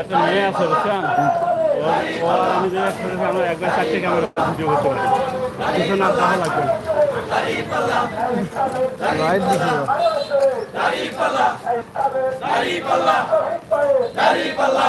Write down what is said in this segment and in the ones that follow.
একটা মেয়ে আছে বুঝছেন ও আমি যে আমরা একবার চারটে ক্যামেরা ভিডিও করতে পারি কিছু না তাহা লাগবে লাইট দেখি দাঁড়িয়ে পাল্লা দাঁড়িয়ে পাল্লা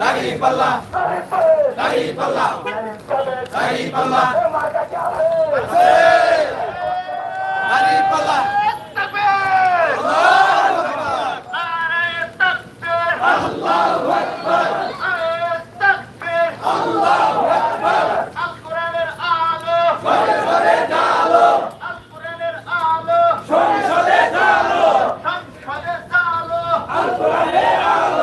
দাড়ি পাল্লা দাড়ি পাল্লা দাড়ি পাল্লা দাড়ি পাল্লা Allah Akbar. Al-Qur'an'ın ağlı.